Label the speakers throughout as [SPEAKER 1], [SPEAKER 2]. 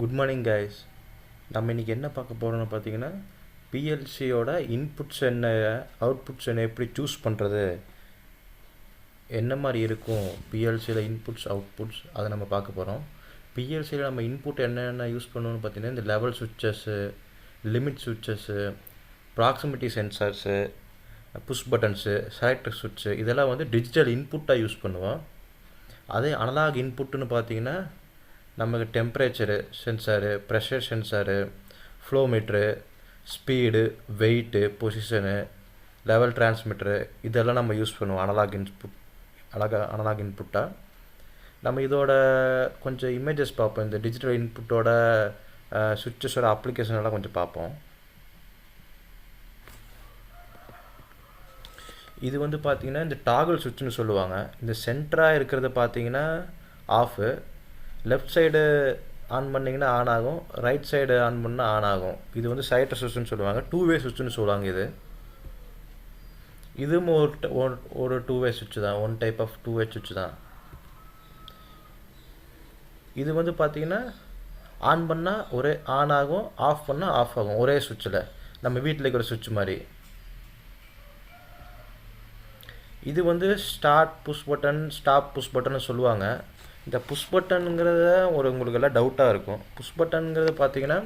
[SPEAKER 1] Good morning guys நம்ம இன்றைக்கி என்ன பார்க்க போகிறோம்னு பார்த்தீங்கன்னா பிஎல்சியோட இன்புட்ஸ் என்ன அவுட்புட்ஸ் என்ன எப்படி சூஸ் பண்ணுறது என்ன மாதிரி இருக்கும் பிஎல்சியில் இன்புட்ஸ் அவுட்புட்ஸ் அதை நம்ம பார்க்க போகிறோம் பிஎல்சியில் நம்ம இன்புட் என்னென்ன யூஸ் பண்ணணும்னு பார்த்தீங்கன்னா இந்த level switches limit switches proximity sensors push buttons selector சுவிட்சு இதெல்லாம் வந்து டிஜிட்டல் இன்புட்டாக யூஸ் பண்ணுவோம். அதே அனலாக் இன்புட்டுன்னு பார்த்தீங்கன்னா நமக்கு temperature sensor pressure sensor flow meter speed weight position level transmitter இதெல்லாம் நம்ம யூஸ் பண்ணுவோம். அனலாக் இன்புட் அழகா அனலாக் இன்புட்டாக நம்ம இதோட கொஞ்சம் இமேஜஸ் பார்ப்போம். இந்த டிஜிட்டல் இன்புட்டோட சுவிட்சஸோட அப்ளிகேஷன் எல்லாம் கொஞ்சம் பார்ப்போம். இது வந்து பார்த்திங்கன்னா இந்த டாகல் சுவிட்சுன்னு சொல்லுவாங்க. இந்த சென்டராக இருக்கிறத பார்த்தீங்கன்னா ஆஃபு லெஃப்ட் சைடு ஆன் பண்ணிங்கன்னா ஆன் ஆகும். ரைட் சைடு ஆன் பண்ணால் ஆன் ஆகும். இது வந்து சைட்டர் சுவிட்ச்னு சொல்லுவாங்க. டூ வே சுவிட்ச்னு சொல்லுவாங்க இது. இதுவும் ஒரு ட- ஒரு- ஒரு டூ வே சுவிட்ச் தான். One type of two way சுவிட்ச் தான். இது வந்து பார்த்திங்கன்னா ஆன் பண்ணால் ஒரே ஆன் ஆகும். ஆஃப் பண்ணால் ஆஃப் ஆகும். ஒரே சுவிட்சில் நம்ம வீட்டில் இருக்கிற சுவிட்ச் மாதிரி. இது வந்து start push button stop push button சொல்லுவாங்க. இந்த புஷ் பட்டனுங்கிறத ஒரு உங்களுக்கு எல்லாம் டவுட்டாக இருக்கும். புஷ் பட்டனுங்கிறது பார்த்தீங்கன்னா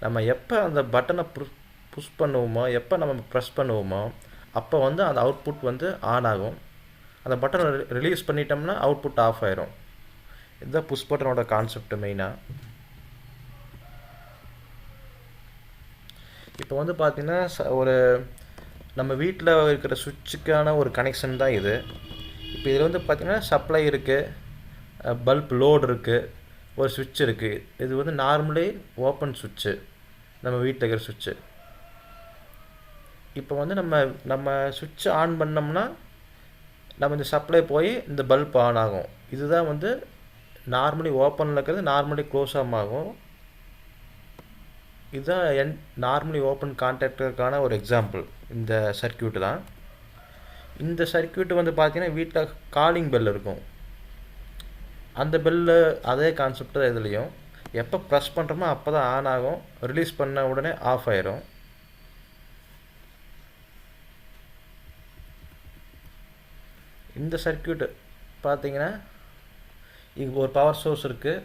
[SPEAKER 1] நம்ம எப்போ அந்த பட்டனை புஷ் புஷ் பண்ணுவோமோ எப்போ நம்ம ப்ரெஸ் பண்ணுவோமோ அப்போ வந்து அந்த அவுட்புட் வந்து ஆன் ஆகும். அந்த பட்டனை ரிலீஸ் பண்ணிட்டோம்னா அவுட்புட் ஆஃப் ஆயிரும். இதுதான் புஷ் பட்டனோட கான்செப்ட் மெயினாக இப்போ வந்து பார்த்தீங்கன்னா ச- ஒரு நம்ம வீட்டில் இருக்கிற சுவிட்சுக்கான ஒரு கனெக்ஷன் தான் இது. இப்போ இதில் வந்து பார்த்தீங்கன்னா சப்ளை இருக்குது பல்ப் லோடு இருக்குது ஒரு சுவிட்ச் இருக்குது இது வந்து நார்மலி ஓப்பன் சுவிட்சு நம்ம வீட்டில் இருக்கிற சுவிட்சு இப்போ வந்து நம்ம நம்ம சுவிட்ச் ஆன் பண்ணோம்னா நம்ம இந்த சப்ளை போய் இந்த பல்ப் ஆன் ஆகும். இதுதான் வந்து நார்மலி ஓப்பனில் இருக்கிறது நார்மலி க்ளோஸ் ஆகும். இதுதான் என் நார்மலி ஓப்பன் கான்டாக்டருக்கான ஒரு எக்ஸாம்பிள் இந்த சர்க்கியூட்டு தான். இந்த சர்க்கியூட்டு வந்து பார்த்திங்கன்னா வீட்டில் காலிங் பெல் இருக்கும். அந்த பெல்லு அதே கான்செப்ட் தான் இதுலேயும் எப்போ ப்ரெஸ் பண்ணுறோமோ அப்போ தான் ஆன் ஆகும். ரிலீஸ் பண்ண உடனே ஆஃப் ஆயிரும். இந்த சர்க்கியூட் பார்த்தீங்கன்னா இங்கே ஒரு பவர் சோர்ஸ் இருக்குது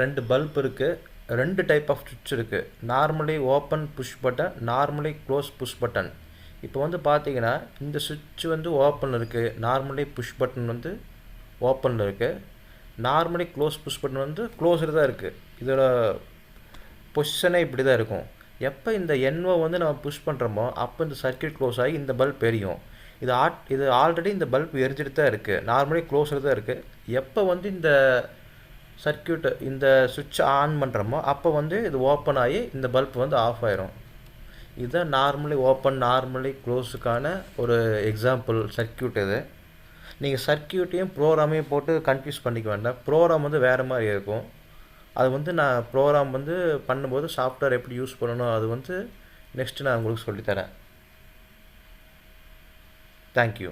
[SPEAKER 1] ரெண்டு பல்ப் இருக்குது ரெண்டு டைப் ஆஃப் சுவிட்ச் இருக்குது normally open push button normally close push button இப்போ வந்து பார்த்தீங்கன்னா இந்த சுவிட்ச் வந்து ஓப்பன் இருக்குது நார்மலி புஷ் பட்டன் வந்து ஓப்பனில் இருக்குது நார்மலி க்ளோஸ் புஷ் பட்டன் வந்து க்ளோஸில் தான் இருக்குது இதோட பொசிஷனே இப்படி தான் இருக்கும். எப்போ இந்த என்ஓ வந்து நம்ம புஷ் பண்ணுறோமோ அப்போ இந்த சர்க்யூட் க்ளோஸ் ஆகி இந்த பல்ப் எரியும். இது ஆட் இது ஆல்ரெடி இந்த பல்ப் எரிஞ்சிட்டு தான் இருக்குது நார்மலி க்ளோஸில் தான் இருக்குது எப்போ வந்து இந்த சர்க்யூட் இந்த சுவிட்ச் ஆன் பண்ணுறோமோ அப்போ வந்து இது ஓப்பன் ஆகி இந்த பல்ப் வந்து ஆஃப் ஆயிரும். இதுதான் நார்மலி ஓப்பன் நார்மலி க்ளோஸுக்கான ஒரு எக்ஸாம்பிள் சர்க்கியூட் இது. நீங்கள் சர்க்யூட்டையும் ப்ரோக்ராமையும் போட்டு கன்ஃபியூஸ் பண்ணிக்க வேண்டாம். ப்ரோக்ராம் வந்து வேறு மாதிரி இருக்கும். அது வந்து நான் ப்ரோக்ராம் வந்து பண்ணும்போது சாஃப்ட்வேர் எப்படி யூஸ் பண்ணணும் அது வந்து நெக்ஸ்ட்டு நான் உங்களுக்கு சொல்லித்தரேன். தேங்க்யூ